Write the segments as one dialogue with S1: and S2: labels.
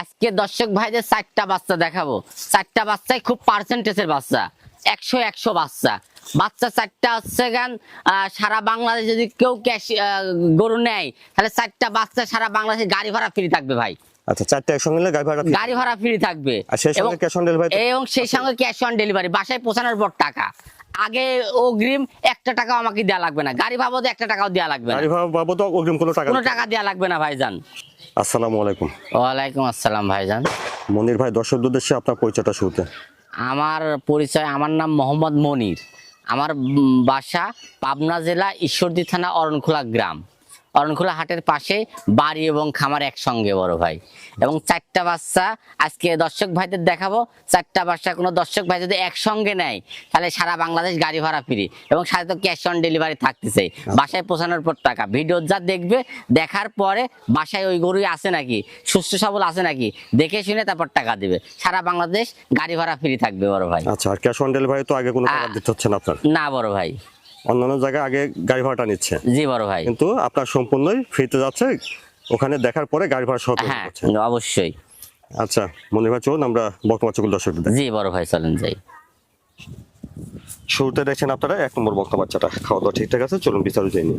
S1: আজকে দর্শক ভাইদের চারটা বাচ্চা দেখাবো। চারটা বাচ্চাই খুব পার্সেন্টেজের বাচ্চা। একশো একশো বাচ্চা। বাচ্চা চারটা হচ্ছে গান সারা বাংলাদেশ যদি কেউ ক্যাশ গরু নেয় তাহলে চারটা বাচ্চা সারা বাংলাদেশে গাড়ি ভাড়া ফ্রি থাকবে ভাই।
S2: আচ্ছা চারটে একসঙ্গে নিলে গাড়ি ভাড়া।
S1: গাড়ি ভাড়া ফ্রি থাকবে। এবং সেই সঙ্গে ক্যাশ অন ডেলিভারি বাসায় পৌঁছানোর পর টাকা। আগে অগ্রিম একটা টাকা আমাকে দেওয়া লাগবে না। গাড়ি বাবদ একটা টাকাও দেওয়া লাগবে
S2: গাড়ি বাবদ অগ্রিম কোনো টাকা
S1: কোনো টাকা দেওয়া লাগবে না ভাইজান।
S2: আসসালামু আলাইকুম।
S1: ওয়ালাইকুম আসসালাম ভাইজান।
S2: মনির ভাই দর্শক উদ্দেশ্যে আপনার পরিচয়টা শুরুতে
S1: আমার পরিচয় আমার নাম মোহাম্মদ মনির। আমার বাসা পাবনা জেলা ঈশ্বরদী থানা অরণখোলা গ্রাম। অরণখোলা হাটের পাশে বাড়ি এবং খামার একসঙ্গে বড় ভাই। এবং চারটা বাচ্চা আজকে দর্শক ভাইদের দেখাবো চারটা বাচ্চা কোনো দর্শক ভাই যদি একসঙ্গে নেয় তাহলে সারা বাংলাদেশ গাড়ি ভাড়া ফ্রি এবং সাথে তো ক্যাশ অন ডেলিভারি থাকতেছে। বাসায় পৌঁছানোর পর টাকা। ভিডিও যা দেখবে দেখার পরে বাসায় ওই গরুই আছে নাকি সুস্থ সবল আছে নাকি দেখে শুনে তারপর টাকা দিবে। সারা বাংলাদেশ গাড়ি ভাড়া ফ্রি থাকবে বড় ভাই।
S2: আচ্ছা ক্যাশ অন ডেলিভারি তো আগে কোনো টাকা দিতে হচ্ছে না আপনার?
S1: না বড় ভাই।
S2: অন্যান্য জায়গায় আগে গাড়ি ভাড়াটা নিচ্ছে।
S1: জি বড় ভাই।
S2: কিন্তু আপনার সম্পূর্ণই ফ্রিতে যাচ্ছে ওখানে দেখার পরে গাড়ি ভাড়া সহ
S1: হ্যাঁ অবশ্যই।
S2: আচ্ছা মনির ভাই চলুন আমরা বর্তমান চকুল দর্শক
S1: জি বড় ভাই চলেন যাই।
S2: শুরুতে দেখছেন আপনারা, এক নম্বর বক্তা বাচ্চাটা খাওয়া দাওয়া ঠিকঠাক আছে, চলুন বিস্তারিত জেনে।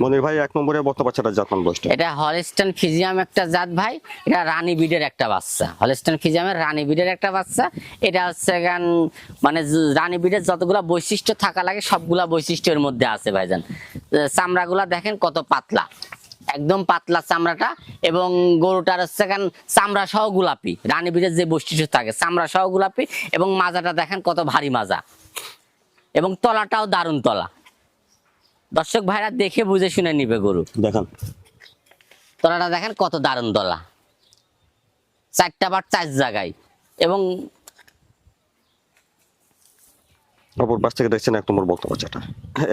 S2: মনির ভাই, এক নম্বরে বক্তা বাচ্চাটা জাতমান বয়সটা?
S1: এটা হলিস্টান ফিজিয়াম একটা জাত ভাই, এটা রানী বিডের একটা বাচ্চা। হলিস্টান ফিজিয়ামের রানী বিডের একটা বাচ্চা। এটা হচ্ছে গান মানে রানী বিডের যতগুলা বৈশিষ্ট্য থাকা লাগে, সবগুলা বৈশিষ্ট্যের মধ্যে আছে ভাইজান। চামড়াগুলা দেখেন কত পাতলা। একদম পাতলা চামড়াটা এবং গরুটার হচ্ছে গান চামড়া সহ গোলাপি। রানী বিডের যে বৈশিষ্ট্য থাকে চামড়া সহ গোলাপি এবং মাজাটা দেখেন কত ভারী মাজা। এবং তলাটাও দারুণ তলা। দর্শক ভাইরা দেখে বুঝে শুনে নিবে গরু।
S2: দেখান।
S1: তলাটা দেখেন কত দারুণ তলা। চারটা বার চার জায়গায়। এবং
S2: অপর পাশ থেকে দেখছেন এক নম্বর বক্তা বাচ্চাটা।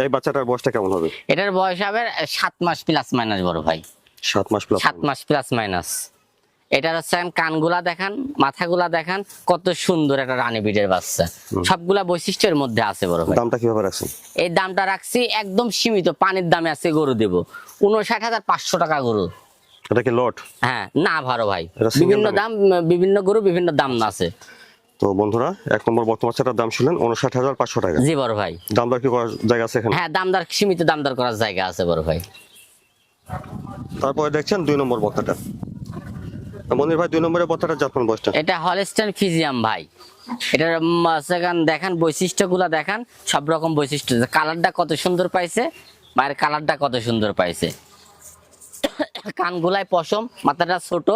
S2: এই বাচ্চাটার বয়সটা কেমন হবে?
S1: এটার বয়স হবে সাত মাস প্লাস মাইনাস বড় ভাই।
S2: সাত মাস প্লাস
S1: সাত মাস প্লাস মাইনাস এটার হচ্ছে কানগুলা দেখান মাথাগুলা দেখান কত সুন্দর একটা রানী বিটের বাচ্চা। সবগুলা বৈশিষ্ট্যের মধ্যে আছে বড় ভাই।
S2: দামটা কীভাবে রাখছেন?
S1: এই দামটা রাখছি একদম সীমিত পানির দামে আছে গরু দেব। উনষাট হাজার পাঁচশো টাকা গরু।
S2: এটা কি লট?
S1: হ্যাঁ না ভালো ভাই। বিভিন্ন
S2: দাম
S1: বিভিন্ন গরু বিভিন্ন দাম আছে।
S2: তো বন্ধুরা এক নম্বর বক্তা বাচ্চাটার দাম শুনলেন উনষাট হাজার পাঁচশো টাকা।
S1: জি বড় ভাই।
S2: দাম দর কি করার জায়গা আছে এখানে?
S1: হ্যাঁ দামদার সীমিত দামদার করার জায়গা আছে বড় ভাই।
S2: তারপরে দেখছেন দুই নম্বর বক্তাটা মনির ভাই দুই নম্বরের বক্তাটা জাতমান বয়সটা?
S1: এটা হলস্টাইন ফিজিয়াম ভাই। এটার সেখান দেখান বৈশিষ্ট্যগুলো দেখান সব রকম বৈশিষ্ট্য। কালারটা কত সুন্দর পাইছে মায়ের কালারটা কত সুন্দর পাইছে। কানগুলায় পশম মাথাটা ছোট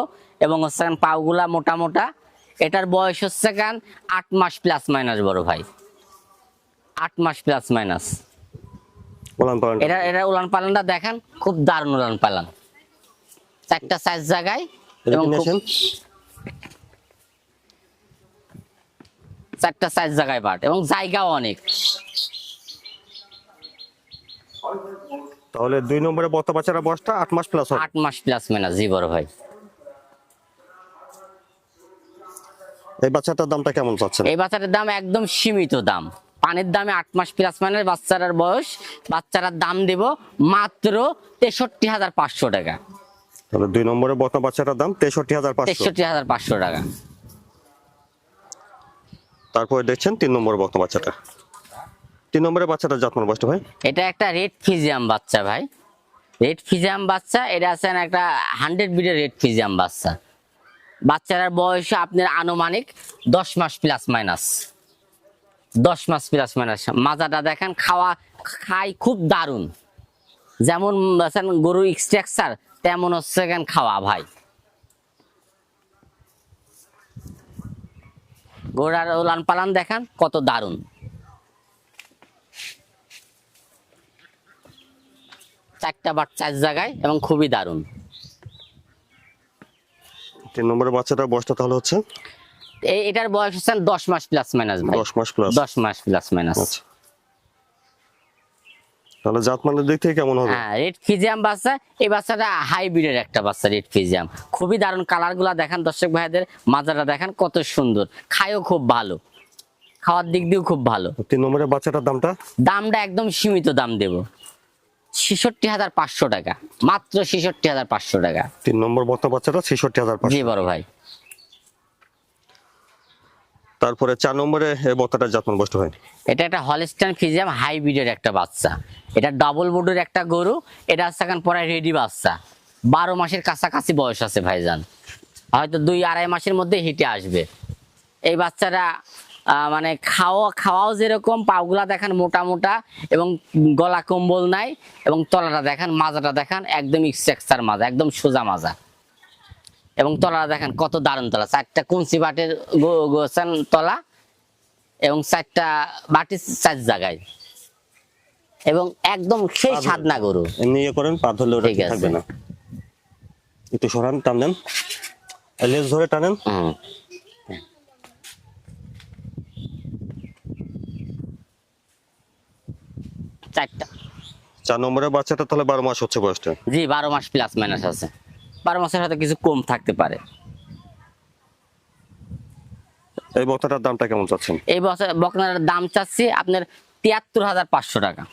S1: এবং হচ্ছে পাগুলা মোটা মোটা এটার বয়স হচ্ছে কান আট মাস প্লাস মাইনাস বড় ভাই। আট মাস প্লাস মাইনাস এটা এটা উলান পালানটা দেখেন খুব দারুণ উলান পালান। চারটা সাইজ জায়গায় এবং চারটা সাইজ জায়গায় বাট এবং জায়গাও অনেক।
S2: তাহলে দুই নম্বরের বক্তা বাচ্চাটার বয়সটা আট মাস প্লাস
S1: আট মাস প্লাস মাইনাস জি বড় ভাই।
S2: এই বাচ্চাটার দামটা কেমন চাচ্ছেন?
S1: এই বাচ্চাটার দাম একদম সীমিত দাম। পানির দামে আট মাস প্লাস মাইনাস বাচ্চাটার বয়স বাচ্চাটার দাম দেব মাত্র তেষট্টি হাজার পাঁচশো টাকা।
S2: তাহলে দুই নম্বরের বক্তা বাচ্চাটার দাম তেষট্টি হাজার
S1: তেষট্টি হাজার পাঁচশো টাকা।
S2: তারপরে দেখছেন তিন নম্বর বক্তা বাচ্চাটা। তিন নম্বরের বাচ্চাটা যত্ন বয়সটা ভাই?
S1: এটা একটা রেড ফিজিয়াম বাচ্চা ভাই। রেড ফিজিয়াম বাচ্চা এটা আছে না একটা হান্ড্রেড বিডের রেড ফিজিয়াম বাচ্চা। বাচ্চাটার বয়স আপনার আনুমানিক দশ মাস প্লাস মাইনাস দশ মাস প্লাস মাইনাস মাজাটা দেখেন, খাওয়া, খাই খুব দারুণ। যেমন গরুর স্ট্রাকচার তেমন হচ্ছে কেন খাওয়া ভাই। গোড়ার উলান পালান দেখান, কত দারুণ। চারটা বাট চার জায়গায় এবং খুবই দারুণ।
S2: তিন নম্বরের বাচ্চাটার বয়সটা তাহলে হচ্ছে?
S1: এটার বয়স হচ্ছে দশ মাস প্লাস মাইনাস ভাই।
S2: দশ মাস প্লাস
S1: দশ মাস প্লাস মাইনাস
S2: আচ্ছা। তাহলে জাতমানের দিক থেকে কেমন হবে?
S1: হ্যাঁ রেড ফিজিয়াম বাচ্চা এই বাচ্চাটা হাইব্রিডের একটা বাচ্চা রেড ফিজিয়াম খুবই দারুণ কালারগুলা দেখান দর্শক ভাইদের মাজাটা দেখান কত সুন্দর। খায়ও খুব ভালো। খাওয়ার দিক দিয়েও খুব ভালো।
S2: তিন নম্বরের বাচ্চাটার দামটা?
S1: দামটা একদম সীমিত দাম দেব। ছেষট্টি হাজার পাঁচশো টাকা। মাত্র ছেষট্টি হাজার পাঁচশো টাকা।
S2: তিন নম্বর বর্তমান বাচ্চাটা ছেষট্টি হাজার
S1: জি বড় ভাই।
S2: তারপরে চার নম্বরে বর্তাটা যত্ন বস্ত হয়।
S1: এটা একটা হলস্টাইন ফিজিয়াম হাইব্রিডের একটা বাচ্চা। এটা ডাবল বোর্ডের একটা গরু। এটা সেখান পরে রেডি বাচ্চা। বারো মাসের কাছাকাছি বয়স আছে ভাইজান। হয়তো দুই আড়াই মাসের মধ্যে হিটে আসবে। এই বাচ্চারা মানে খাওয়া খাওয়াও যেরকম পাগুলা দেখান মোটা মোটা এবং গলা কম্বল নাই এবং তলাটা দেখান মাজাটা দেখান একদম স্ট্রাকচার মাজা একদম সোজা মাজা। এবং তলাটা দেখেন কত দারুণ তলা চারটা কুঞ্চি বাটের গো- গোছান তলা এবং চারটা বাটি চার জায়গায়। এবং একদম সেই সাদনা গরু।
S2: ইয়ে করেন পা ধরলে ওটা
S1: ঠিক আছে।
S2: থাকবে না। একটু সরান টান দেন। লেজ ধরে টানেন।
S1: চারটা।
S2: চার নম্বরের বাচ্চাটা তাহলে বারো মাস হচ্ছে বয়সটা?
S1: জি বারো মাস প্লাস মাইনাস আছে। বারো মাসের হয়তো কিছু কম থাকতে পারে।
S2: এই বক্তাটার দামটা কেমন চাচ্ছেন?
S1: এই বকনার দাম চাচ্ছি আপনার তিয়াত্তর হাজার পাঁচশো টাকা।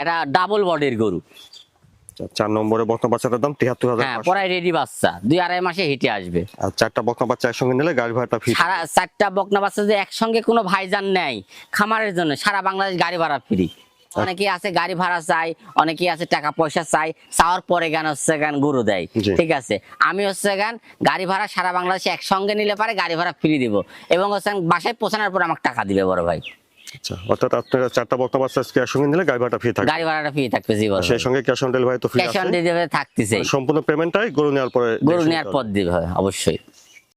S1: এটা ডাবল বডির গরু।
S2: চার নম্বরে বাচ্চাটার দাম তিয়াত্তর হাজার
S1: হ্যাঁ। রেডি বাচ্চা। দুই আড়াই মাসে হিটে আসবে।
S2: আর চারটা বাচ্চা একসঙ্গে নিলে গাড়ি ভাড়াটা ফ্রি
S1: সারা চারটা বকনা বাচ্চা যে একসঙ্গে কোনো ভাইজান নেয় খামারের জন্য সারা বাংলাদেশ গাড়ি ভাড়া ফ্রি অনেকে আছে গাড়ি ভাড়া চাই অনেকে আছে টাকা পয়সা চাই চাওয়ার পরে গান হচ্ছে গান গরু দেয়। ঠিক আছে? আমি হচ্ছে গান গাড়ি ভাড়া সারা বাংলাদেশে একসঙ্গে নিলে পারে গাড়ি ভাড়া ফ্রি দিব। এবং হচ্ছে বাসায় পৌঁছানোর পর আমাকে টাকা দিবে বড় ভাই।
S2: আচ্ছা অর্থাৎ আপনারা চারটা বক্তা বাচ্চা নিলে গাড়ি ভাড়াটা ফ্রি থাকবে।
S1: গাড়ি ভাড়াটা ফ্রি থাকবে জি
S2: সেই সঙ্গে ক্যাশ অন ডেলিভারি তো ফ্রি
S1: ক্যাশ অন ডেলিভারি থাকতেছে
S2: মানে সম্পূর্ণ পেমেন্টটাই গরু নেওয়ার পরে
S1: গরু নেওয়ার পর দিবে হয়, অবশ্যই।